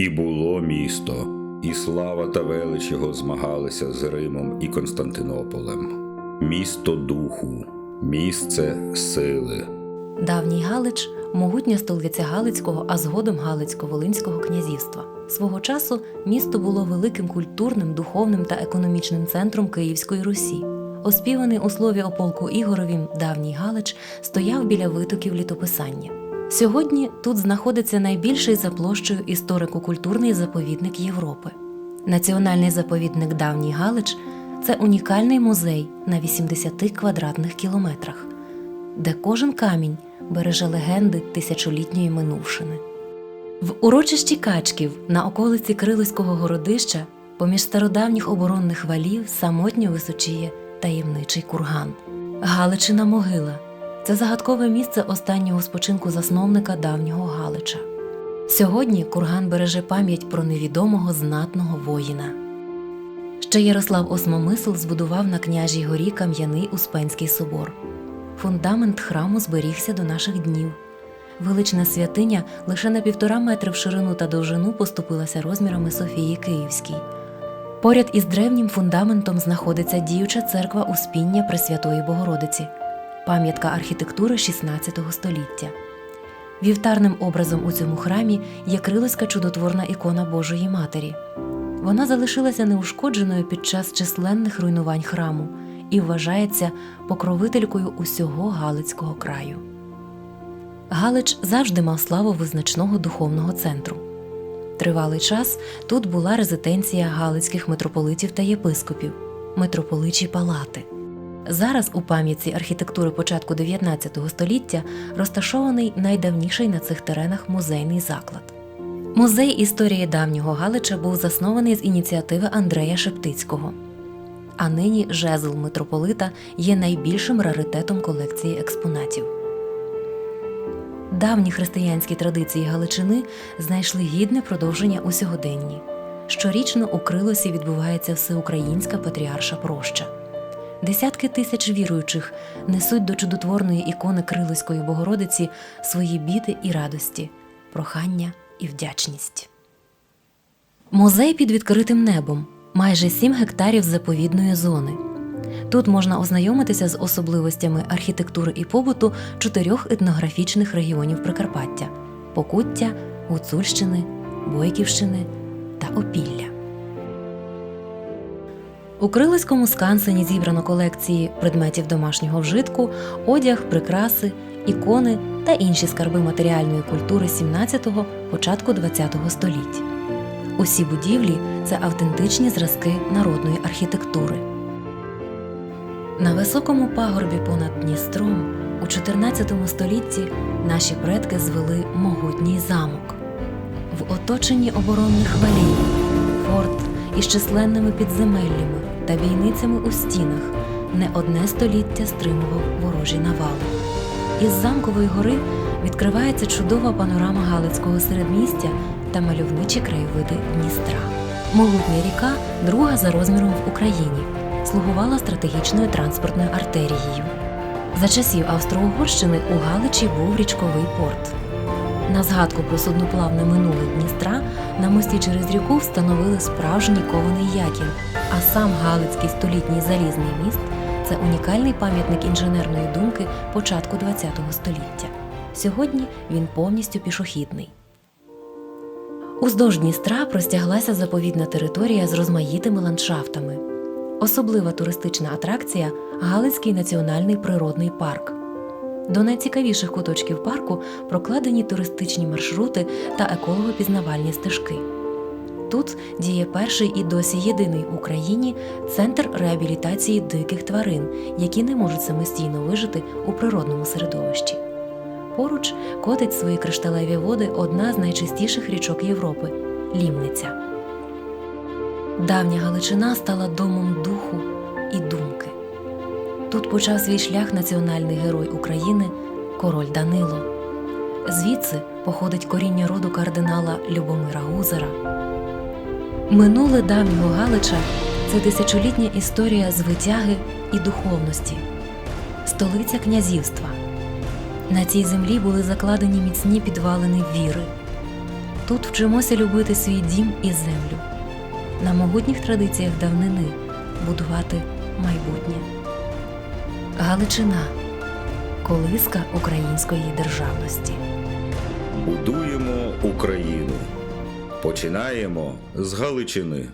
І було місто, і слава та велич його змагалися з Римом і Константинополем. Місто духу, місце сили. Давній Галич могутня столиця Галицького, а згодом Галицько-Волинського князівства. Свого часу місто було великим культурним, духовним та економічним центром Київської Русі. Оспіваний у слові о полку Ігоровім давній Галич стояв біля витоків літописання. Сьогодні тут знаходиться найбільший за площею історико-культурний заповідник Європи. Національний заповідник Давній Галич це унікальний музей на 80 квадратних кілометрах де кожен камінь береже легенди тисячолітньої минувшини. В урочищі Качків на околиці Крилиського городища, поміж стародавніх оборонних валів, самотньо височіє таємничий курган. Галичина могила це загадкове місце останнього спочинку засновника давнього Галича. Сьогодні курган береже пам'ять про невідомого знатного воїна. Ще Ярослав Осмомисл збудував на княжій горі кам'яний Успенський собор. Фундамент храму зберігся до наших днів. Велична святиня лише на півтора метри в ширину та довжину поступилася розмірами Софії Київській. Поряд із древнім фундаментом знаходиться діюча церква Успіння Пресвятої Богородиці, пам'ятка архітектури XVI століття. Вівтарним образом у цьому храмі є крилиська чудотворна ікона Божої Матері. Вона залишилася неушкодженою під час численних руйнувань храму і вважається покровителькою усього Галицького краю. Галич завжди мав славу визначного духовного центру. Тривалий час тут була резиденція галицьких митрополитів та єпископів, митрополичі палати. Зараз у пам'ятці архітектури початку 19 століття розташований найдавніший на цих теренах музейний заклад. Музей історії давнього Галича був заснований з ініціативи Андрея Шептицького. А нині жезл митрополита є найбільшим раритетом колекції експонатів. Давні християнські традиції Галичини знайшли гідне продовження у сьогоденні. Щорічно у Крилосі відбувається всеукраїнська патріарша проща. Десятки тисяч віруючих несуть до чудотворної ікони Крилоської Богородиці свої біди і радості, прохання і вдячність. Музей під відкритим небом майже 7 гектарів заповідної зони. Тут можна ознайомитися з особливостями архітектури і побуту чотирьох етнографічних регіонів Прикарпаття Покуття, Гуцульщини, Бойківщини та Опілля. У Крилиському скансені зібрано колекції предметів домашнього вжитку, одяг, прикраси, ікони та інші скарби матеріальної культури 17-го, початку 20-го століть. Усі будівлі це автентичні зразки народної архітектури. На високому пагорбі понад Дністром у 14 столітті наші предки звели могутній замок. В оточенні оборонних валів, форт із численними підземеллями та бійницями у стінах не одне століття стримував ворожі навали. Із замкової гори відкривається чудова панорама Галицького середмістя та мальовничі краєвиди Дністра. Могутня ріка, друга за розміром в Україні, слугувала стратегічною транспортною артерією. За часів Австро-Угорщини у Галичі був річковий порт. На згадку про судноплавне минуле Дністра на мості через ріку встановили справжній кований якір, а сам Галицький столітній залізний міст це унікальний пам'ятник інженерної думки початку ХХ століття. Сьогодні він повністю пішохідний. Уздовж Дністра простяглася заповідна територія з розмаїтими ландшафтами. Особлива туристична атракція Галицький національний природний парк. До найцікавіших куточків парку прокладені туристичні маршрути та еколого-пізнавальні стежки. Тут діє перший і досі єдиний в Україні центр реабілітації диких тварин, які не можуть самостійно вижити у природному середовищі. Поруч котить свої кришталеві води одна з найчистіших річок Європи Лімниця. Давня Галичина стала домом духу і думки. Тут почав свій шлях національний герой України король Данило. Звідси походить коріння роду кардинала Любомира Гузара. Минуле давнього Галича це тисячолітня історія звитяги і духовності, столиця князівства. На цій землі були закладені міцні підвалини віри. Тут вчимося любити свій дім і землю. На могутніх традиціях давнини будувати майбутнє. Галичина колиска української державності. Будуємо Україну. Починаємо з Галичини.